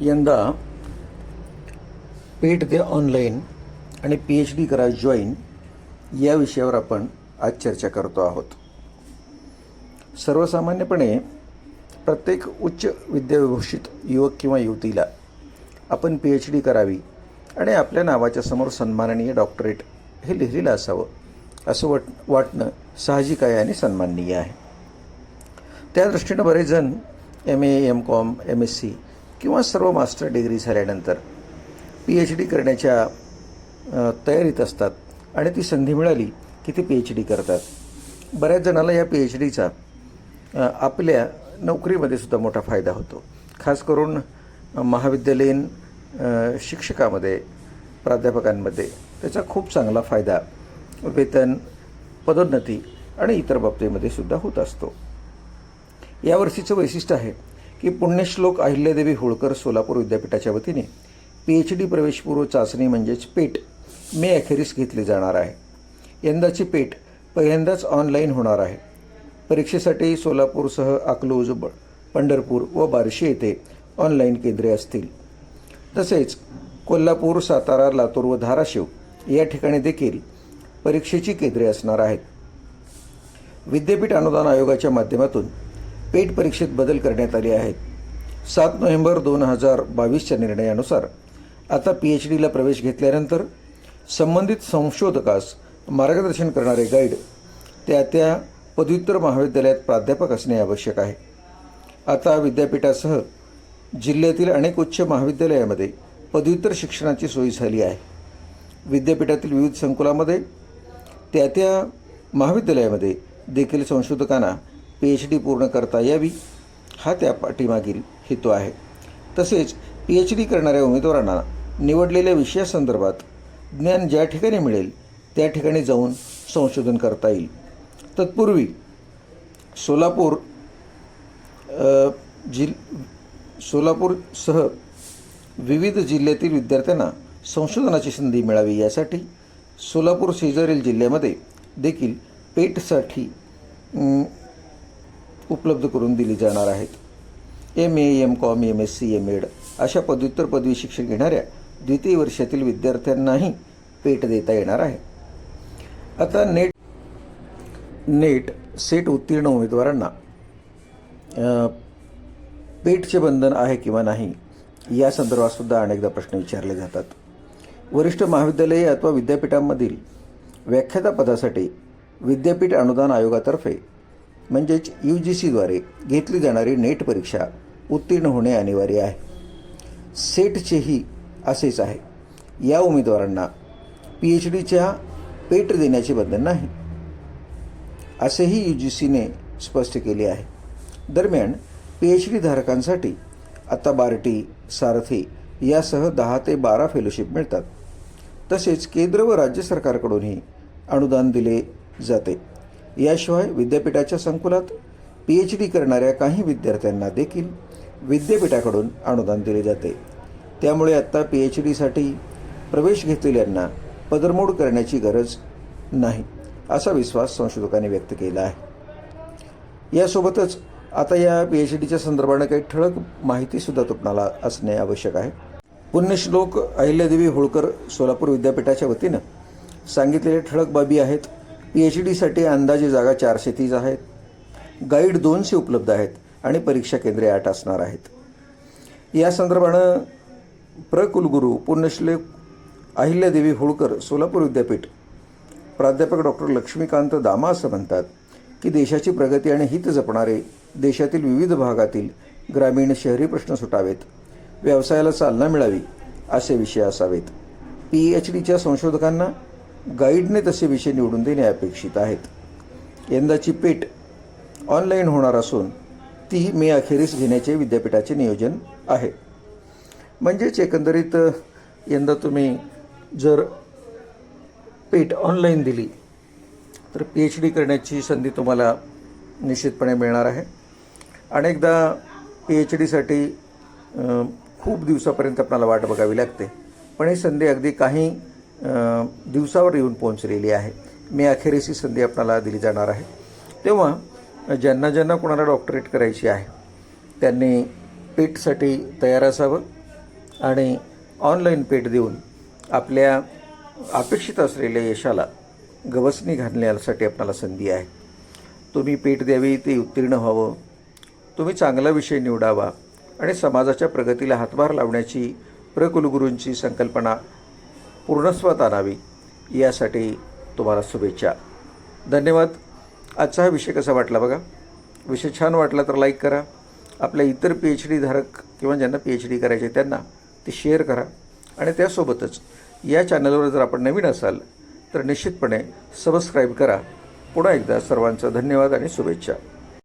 यंदा पेट दे ऑनलाईन आणि पी एच डी करा जॉईन या विषयावर आपण आज चर्चा करतो आहोत. सर्वसामान्यपणे प्रत्येक उच्च विद्याविभूषित युवक किंवा युवतीला आपण पी एच डी करावी आणि आपल्या नावाच्या समोर सन्माननीय डॉक्टरेट हे लिहिलेलं असावं असं वाट वाटणं साहजिक आहे आणि सन्माननीय आहे. त्या दृष्टीनं बरेच जण M A M Com M S C किंवा सर्व मास्टर डिग्री झाल्यानंतर पी एच डी करण्याच्या तयारीत असतात आणि ती संधी मिळाली की ते पी एच डी करतात. बऱ्याच जणाला या पी एच डीचा आपल्या नोकरीमध्ये सुद्धा मोठा फायदा होतो. खास करून महाविद्यालयीन शिक्षकामध्ये प्राध्यापकांमध्ये त्याचा खूप चांगला फायदा वेतन पदोन्नती आणि इतर बाबतीमध्ये सुद्धा होत असतो. यावर्षीचं वैशिष्ट्य आहे की पुण्यश्लोक अहिल्यादेवी होळकर सोलापूर विद्यापीठाच्या वतीने पी एच डी प्रवेशपूर्व चाचणी म्हणजेच पेट मे अखेरीस घेतली जाणार आहे. यंदाची पेट पहिल्यांदाच ऑनलाईन होणार आहे. परीक्षेसाठी सोलापूरसह अकलूज ब पंढरपूर व बार्शी येथे ऑनलाईन केंद्रे असतील. तसेच कोल्हापूर सातारा लातूर व धाराशिव या ठिकाणी देखील परीक्षेची केंद्रे असणार आहेत. विद्यापीठ अनुदान आयोगाच्या माध्यमातून पेट परीक्षेत बदल करण्यात आले आहेत. सात नोव्हेंबर दोन हजार बावीसच्या निर्णयानुसार आता पी एच डीला प्रवेश घेतल्यानंतर संबंधित संशोधकास मार्गदर्शन करणारे गाईड त्या त्या पदव्युत्तर महाविद्यालयात प्राध्यापक असणे आवश्यक आहे. आता विद्यापीठासह जिल्ह्यातील अनेक उच्च महाविद्यालयामध्ये पदव्युत्तर शिक्षणाची सोय झाली आहे. विद्यापीठातील विविध संकुलामध्ये त्या त्या महाविद्यालयामध्ये देखील संशोधकांना पी एच डी पूर्ण करता यावी हा त्या पाठीमागील हेतू आहे. तसेच पी एच डी करणाऱ्या उमेदवारांना निवडलेल्या विषयासंदर्भात ज्ञान ज्या ठिकाणी मिळेल त्या ठिकाणी जाऊन संशोधन करता येईल. तत्पूर्वी सोलापूर जिल सोलापूरसह विविध जिल्ह्यातील विद्यार्थ्यांना संशोधनाची संधी मिळावी यासाठी सोलापूर शेजारील जिल्ह्यामध्ये देखील पेटसाठी उपलब्ध करून दिली जाणार आहेत. M A M Com M S C M Ed अशा पदव्युत्तर पदवी शिक्षण घेणाऱ्या द्वितीय वर्षातील विद्यार्थ्यांनाही पेट देता येणार आहे. आता नेट नेट सेट उत्तीर्ण उमेदवारांना पेटचे बंधन आहे किंवा नाही या संदर्भातसुद्धा अनेकदा प्रश्न विचारले जातात. वरिष्ठ महाविद्यालये अथवा विद्यापीठांमधील व्याख्याता पदासाठी विद्यापीठ अनुदान आयोगातर्फे म्हणजेच यू जी सीद्वारे घेतली जाणारी नेट परीक्षा उत्तीर्ण होणे अनिवार्य आहे. सेटचेही असेच आहे. या उमेदवारांना पी एच डीच्या पेट देण्याचे बंधन नाही. असेही यू जी सीने स्पष्ट केले आहे. दरम्यान पी एच डी धारकांसाठी आता बार्टी सारथी यासह दहा ते बारा फेलोशिप मिळतात. तसेच केंद्र व राज्य सरकारकडूनही अनुदान दिले जाते. याशिवाय विद्यापीठाच्या संकुलात पी एच डी करणाऱ्या काही विद्यार्थ्यांना देखील विद्यापीठाकडून अनुदान दिले जाते. त्यामुळे आत्ता पी एच डीसाठी प्रवेश घेतलेल्यांना पदरमोड करण्याची गरज नाही असा विश्वास संशोधकांनी व्यक्त केला आहे. यासोबतच आता या पी एच डीच्या संदर्भानं काही ठळक माहितीसुद्धा तुम्हाला असणे आवश्यक आहे. पुण्यश्लोक अहिल्यादेवी होळकर सोलापूर विद्यापीठाच्या वतीनं सांगितलेल्या ठळक बाबी आहेत. पी एच डीसाठी अंदाजे जागा चारशे तीस आहेत. गाईड दोनशे उपलब्ध आहेत आणि परीक्षा केंद्रे आठ असणार आहेत. या संदर्भानं प्रकुलगुरू पुण्यश्लोक अहिल्यादेवी होळकर सोलापूर विद्यापीठ प्राध्यापक डॉक्टर लक्ष्मीकांत दामा असं म्हणतात की देशाची प्रगती आणि हित जपणारे देशातील विविध भागातील ग्रामीण शहरी प्रश्न सुटावेत. व्यवसायाला चालना मिळावी असे विषय असावेत. पी एच डीच्या संशोधकांना गाईडने तसे विषय निवडून देणे अपेक्षित आहेत. यंदाची पेट ऑनलाईन होणार असून ती मे अखेरीस घेण्याचे विद्यापीठाचे नियोजन आहे. म्हणजेच एकंदरीत यंदा तुम्ही जर पेट ऑनलाईन दिली तर पी एच डी करण्याची संधी तुम्हाला निश्चितपणे मिळणार आहे. अनेकदा पी एच डीसाठी खूप दिवसापर्यंत आपल्याला वाट बघावी लागते. पण ही संधी अगदी काही दिवसावर येऊन पोहोचलेली आहे. मी अखेरीस ही संधी आपणाला दिली जाणार आहे. तेव्हा ज्यांना ज्यांना कोणाला डॉक्टरेट करायची आहे त्यांनी पेटसाठी तयार असावं आणि ऑनलाईन पेट देऊन आपल्या अपेक्षित असलेल्या यशाला गवसणी घालण्यासाठी आपणाला संधी आहे. तुम्ही पेट द्यावी ते उत्तीर्ण व्हावं. तुम्ही चांगला विषय निवडावा आणि समाजाच्या प्रगतीला हातभार लावण्याची प्रकुलगुरूंची संकल्पना पूर्णस्वात आणावी यासाठी तुम्हाला शुभेच्छा. धन्यवाद. आजचा हा विषय कसा वाटला बघा? विषय छान वाटला तर लाईक करा. आपल्या इतर पी एच डी धारक किंवा ज्यांना पी एच डी करायचे त्यांना ते शेअर करा. आणि त्यासोबतच या चॅनलवर जर आपण नवीन असाल तर निश्चितपणे सबस्क्राईब करा. पुन्हा एकदा सर्वांचं धन्यवाद आणि शुभेच्छा.